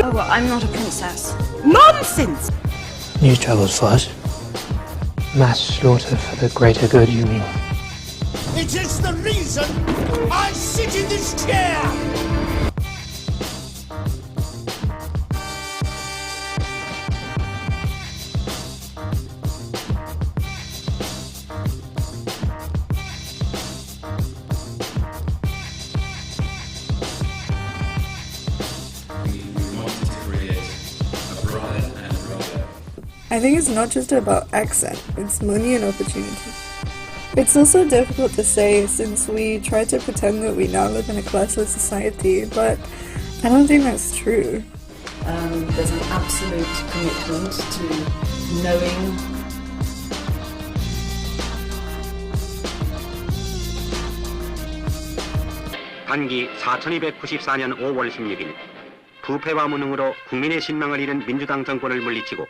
Oh, well, I'm not a princess. Nonsense! You travelled fast. Mass slaughter for the greater good, you mean? It is the reason I sit in this chair! I think it's not just about accent, it's money and opportunity. It's also difficult to say since we try to pretend that we now live in a classless society, but I don't think that's true. Um, there's an absolute commitment to knowing 단기 4294년 5월 16일 부패와 무능으로 국민의 신망을 잃은 민주당 정권을 물리치고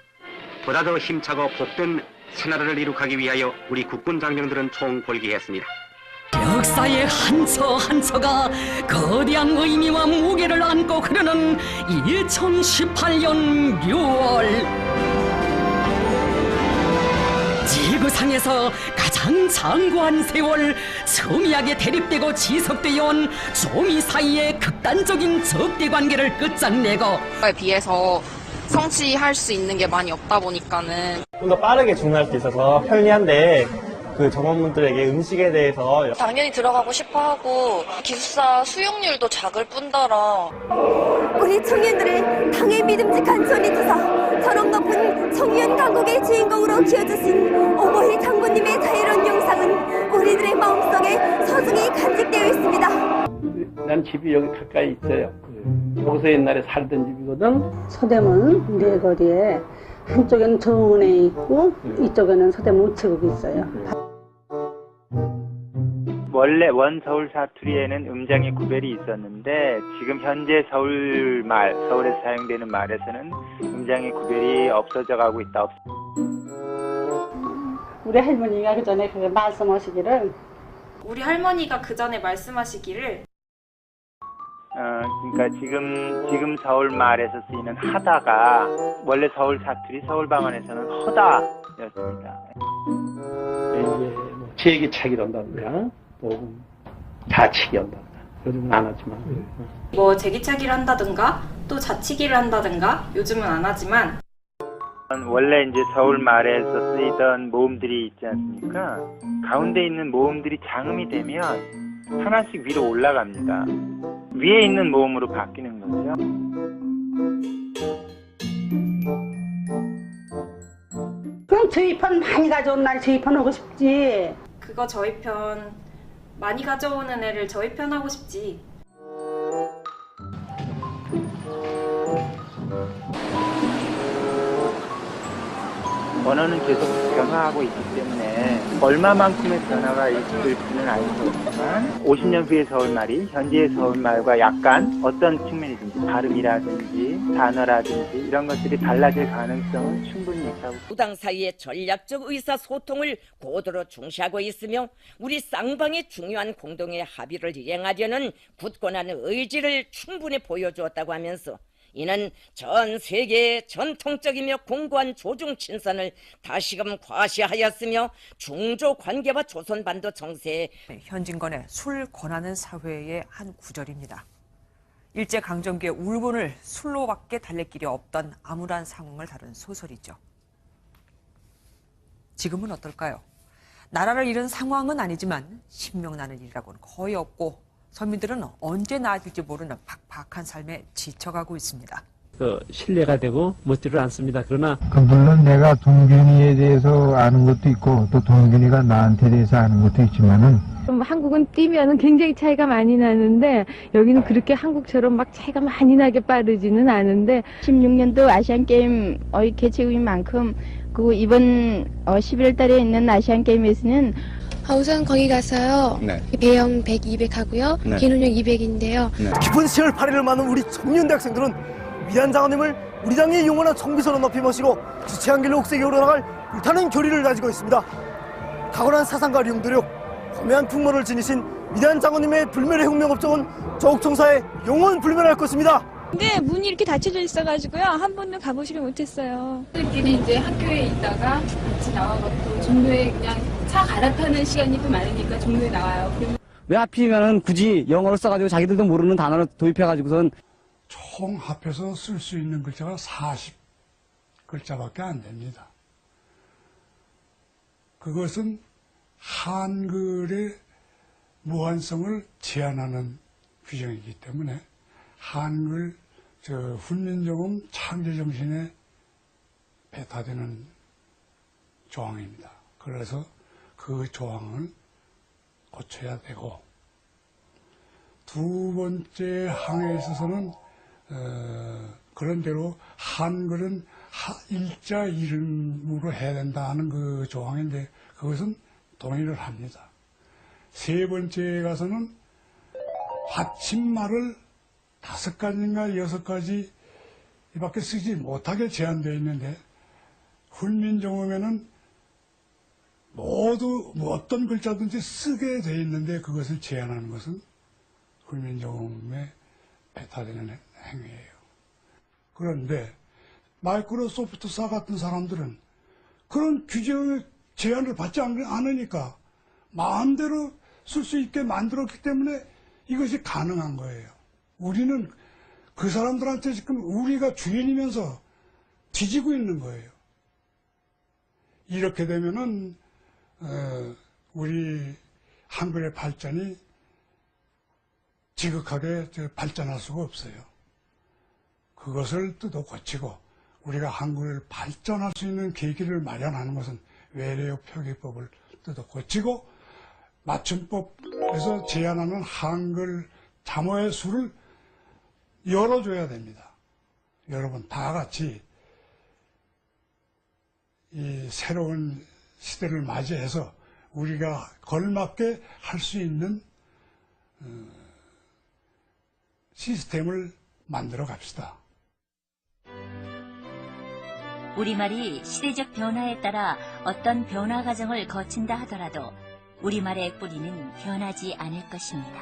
보다 더 힘차고 복된 새나라를 이룩하기 위하여 우리 국군 장병들은 총궐기했습니다. 역사의 한처 한처가 거대한 의미와 무게를 안고 흐르는 2018년 6월 지구상에서 가장 장구한 세월 첨예하게 대립되고 지속되어 온 조미 사이의 극단적인 적대 관계를 끝장내고 에 비해서 성취할 수 있는 게 많이 없다 보니까는 좀 더 빠르게 주문할 수 있어서 편리한데 그 점원분들에게 음식에 대해서 당연히 들어가고 싶어 하고 기숙사 수용률도 작을 뿐더러 우리 청년들을 당의 믿음직한 전리투사 저런 높은 청년 강국의 주인공으로 키워주신 오보희 장군님의 자유로운 영상은 우리들의 마음속에 소중히 간직되어 있습니다. 난 집이 여기 가까이 있어요. 여기서 옛날에 살던 집이거든. 서대문 내거리에 한쪽에는 정은에 있고 이쪽에는 서대문 우체국이 있어요. 원래 원 서울 사투리에는 음장의 구별이 있었는데 지금 현재 서울 말, 서울에서 사용되는 말에서는 음장의 구별이 없어져 가고 있다. 없- 우리 할머니가 그 전에 그 말씀하시기를 우리 할머니가 그 전에 말씀하시기를 어, 그러니까 지금 지금 서울 말에서 쓰이는 하다가 원래 서울 사투리 서울 방언에서는 허다였습니다. 이제 뭐 제기차기를 한다든가, 또 자치기 한다든가. 요즘은 안 하지만. 뭐 제기차기를 한다든가 또 자치기를 한다든가 요즘은 안 하지만 원래 이제 서울 말에서 쓰이던 모음들이 있지 않습니까? 가운데 있는 모음들이 장음이 되면 하나씩 위로 올라갑니다. 위에 있는 모음으로 바뀌는 거죠. 그럼 저희 편 많이 가져온 날 저희 편 오고 싶지. 그거 저희 편 많이 가져오는 애를 저희 편 하고 싶지 언어는 계속 변화하고 있기 때문에 얼마만큼의 변화가 있을지는 알 수 없지만 50년 후의 서울말이 현재의 서울말과 약간 어떤 측면이든지 발음이라든지 단어라든지 이런 것들이 달라질 가능성은 충분히 있다고 부당 사이의 전략적 의사소통을 고도로 중시하고 있으며 우리 쌍방의 중요한 공동의 합의를 이행하려는 굳건한 의지를 충분히 보여주었다고 하면서 이는 전 세계의 전통적이며 공고한 조중 친선을 다시금 과시하였으며 중조 관계와 조선 반도 정세에 현진건의 술 권하는 사회의 한 구절입니다. 일제 강점기의 울분을 술로밖에 달랠 길이 없던 암울한 상황을 다룬 소설이죠. 지금은 어떨까요? 나라를 잃은 상황은 아니지만 신명나는 일이라고는 거의 없고 서민들은 언제 나아질지 모르는 팍팍한 삶에 지쳐가고 있습니다. 그 신뢰가 되고 묻지를 않습니다. 그러나 그 물론 내가 동균이에 대해서 아는 것도 있고 또 동균이가 나한테 대해서 아는 것도 있지만은 좀 한국은 뛰면은 굉장히 차이가 많이 나는데 여기는 그렇게 한국처럼 막 차이가 많이 나게 빠르지는 않은데 16년도 아시안 게임 어이 개최국인 만큼 그리고 이번 어, 11월 달에 있는 아시안 게임에서는 아, 우선 거기 가서요. 네. 배영 100, 200 하고요. 네. 기능력 200인데요. 기쁜 10월 8일을 맞는 우리 청년대 학생들은 위대한 장관님을 우리 당의 영원한 정비선을 높이 모시고 지체한 길로 옥색에 오르나갈 불타는 교리를 가지고 있습니다. 탁월한 사상과 융도력, 험해한 풍모를 지니신 위대한 장관님의 불멸의 혁명 업적은 조국 총사의 영원 불멸할 것입니다. 근데 문이 이렇게 닫혀져 있어가지고요. 한 번도 가보지를 못했어요. 들끼리 이제 학교에 있다가 같이 나와갖고 종로에 그냥 차 갈아타는 시간이 또 많으니까 종로에 나와요. 왜 하필이면 굳이 영어로 써가지고 자기들도 모르는 단어를 도입해가지고선 총 합해서 쓸 수 있는 글자가 40 글자밖에 안 됩니다. 그것은 한글의 무한성을 제한하는 규정이기 때문에 한글 저 훈민정음 창제 정신에 배타되는 조항입니다. 그래서 그 조항을 고쳐야 되고 두 번째 항에 있어서는 어, 그런 대로 한글은 하- 일자 이름으로 해야 된다는 그 조항인데 그것은 동의를 합니다. 세 번째에 가서는 받침말을 다섯 가지인가 여섯 가지 이밖에 쓰지 못하게 제한되어 있는데 훈민정음에는 모두 뭐 어떤 글자든지 쓰게 되어 있는데 그것을 제한하는 것은 훈민정음에 배타되는 행- 행위예요. 그런데 마이크로소프트사 같은 사람들은 그런 규정의 제한을 받지 않- 않으니까 마음대로 쓸 수 있게 만들었기 때문에 이것이 가능한 거예요. 우리는 그 사람들한테 지금 우리가 주인이면서 뒤지고 있는 거예요. 이렇게 되면은 어, 우리 한글의 발전이 지극하게 저 발전할 수가 없어요. 그것을 뜯어 고치고 우리가 한글을 발전할 수 있는 계기를 마련하는 것은 외래어 표기법을 뜯어 고치고 맞춤법에서 제한하는 한글 잠어의 수를 열어줘야 됩니다. 여러분 다 같이 이 새로운 시대를 맞이해서 우리가 걸맞게 할 수 있는 어, 시스템을 만들어 갑시다. 우리말이 시대적 변화에 따라 어떤 변화 과정을 거친다 하더라도 우리말의 뿌리는 변하지 않을 것입니다.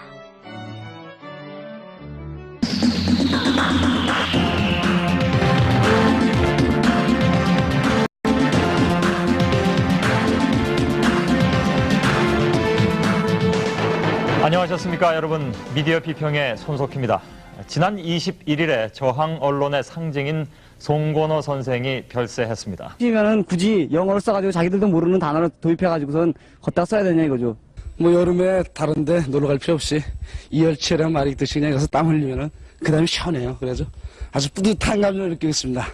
안녕하셨습니까 여러분 미디어 비평의 손석희입니다. 지난 21일에 저항 언론의 상징인 송건호 선생이 별세했습니다. 하필이면 굳이 영어로 써가지고 자기들도 모르는 단어를 도입해가지고선 걷다 써야 되냐 이거죠. 뭐 여름에 다른데 놀러 갈 필요 없이 이열치열한 말이 있듯이 그냥 가서 땀 흘리면은 그 다음에 시원해요. 그래서 아주 뿌듯한 감정을 느끼고 있습니다.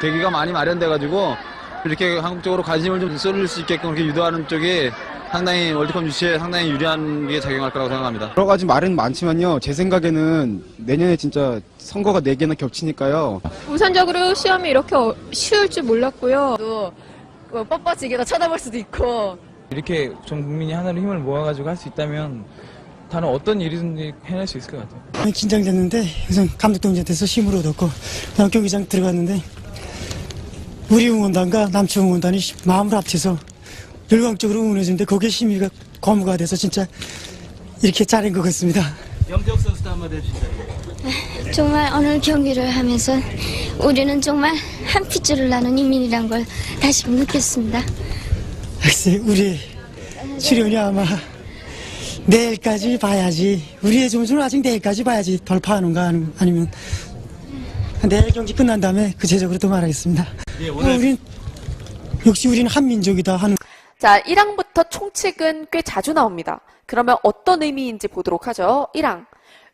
계기가 많이 마련돼가지고 이렇게 한국 쪽으로 관심을 좀 쏠릴 수 있게끔 그렇게 유도하는 쪽이 상당히 월드컵 유치에 상당히 유리한 게 작용할 거라고 생각합니다. 여러 가지 말은 많지만요. 제 생각에는 내년에 진짜 선거가 4개나 겹치니까요. 우선적으로 시험이 이렇게 어- 쉬울 줄 몰랐고요. 또 뭐 뻣뻣지게 쳐다볼 수도 있고 이렇게 전 국민이 하나로 힘을 모아가지고 할 수 있다면 다른 어떤 일이든지 해낼 수 있을 것 같아요. 긴장됐는데 우선 감독동지한테서 힘을 얻었고 경기장 들어갔는데 우리 응원단과 남측 응원단이 마음을 합쳐서 열광적으로 응원해주는데 거기에 힘이 거무가 돼서 진짜 이렇게 잘한 것 같습니다. 영적 선수도 한마디 해주시죠. 정말 오늘 경기를 하면서 우리는 정말 한 핏줄을 나눈 인민이란 걸 다시 느꼈습니다. 글쎄 우리 수련이 아마 내일까지 봐야지 우리의 점수는 아직 내일까지 봐야지 돌파하는가 아니- 아니면 내일 경기 끝난 다음에 구체적으로 또 말하겠습니다. 예, 어, 오늘 우린 역시 우리는 한민족이다 하는 자, 1항부터 총칙은 꽤 자주 나옵니다. 그러면 어떤 의미인지 보도록 하죠. 1항.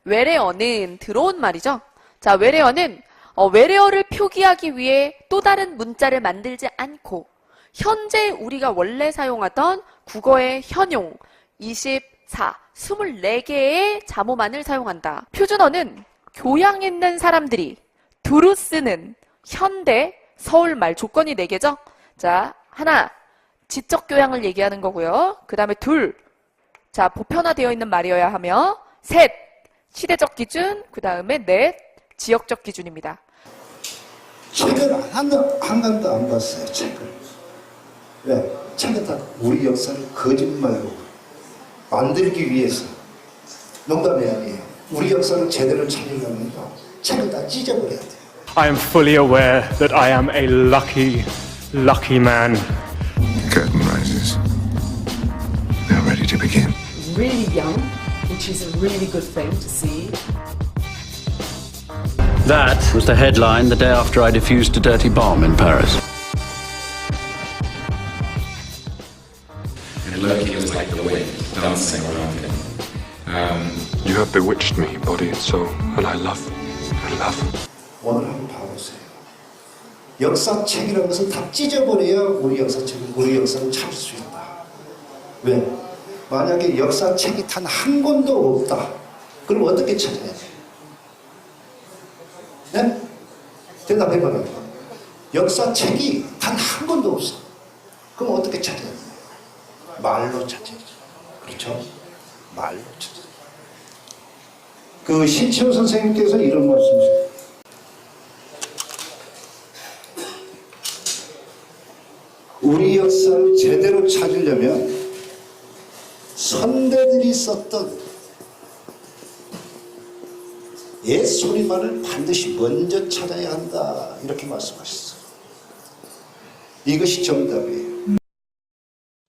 외래어는 들어온 말이죠. 자, 외래어는 어, 외래어를 표기하기 위해 또 다른 문자를 만들지 않고 현재 우리가 원래 사용하던 국어의 현용 24, 24개의 자모만을 사용한다. 표준어는 교양 있는 사람들이 두루 쓰는 현대 서울말 조건이 4개죠. 자, 하나, 지적 교양을 얘기하는 거고요. 그 다음에 둘, 자, 보편화되어 있는 말이어야 하며, 셋, 시대적 기준, 그 다음에 넷, 지역적 기준입니다. 책을 한, 한 권도 안 봤어요, 책을. 왜? 책은 다 우리 역사를 거짓말로 만들기 위해서. 농담이 아니에요. 우리 역사를 제대로 찾으려면요. 책을 다 찢어버려야 돼요. I am fully aware that I am a lucky, lucky man. really young, which is a really good thing to see. That was the headline the day after I defused a dirty bomb in Paris. And Loki was like the wind, dancing around him. Um, you have bewitched me, body and soul, and I love, I love. 오늘 한번 봐보세요. 역사책이라는 것은 다 찢어버려야 우리 역사책은 우리 역사를 찾을 수 있다. 왜? 만약에 역사책이 단 한 권도 없다. 그럼 어떻게 찾아야 돼? 네? 대답해봐요. 역사책이 단 한 권도 없어. 그럼 어떻게 찾아야 돼? 말로 찾아야죠. 그렇죠? 말로 찾아야 돼. 그 신채호 선생님께서 이런 말씀이세요. 우리 역사를 제대로 찾으려면 선배들이 썼던 옛 소리만을 반드시 먼저 찾아야 한다. 이렇게 말씀하셨어요. 이것이 정답이에요.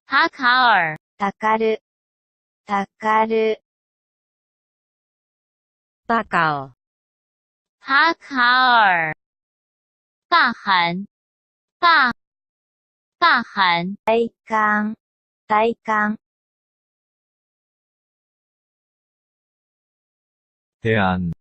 다카얼 다카르. 다카르. 다카오. 다카얼 다한. 다 다한. 대강 대강 대안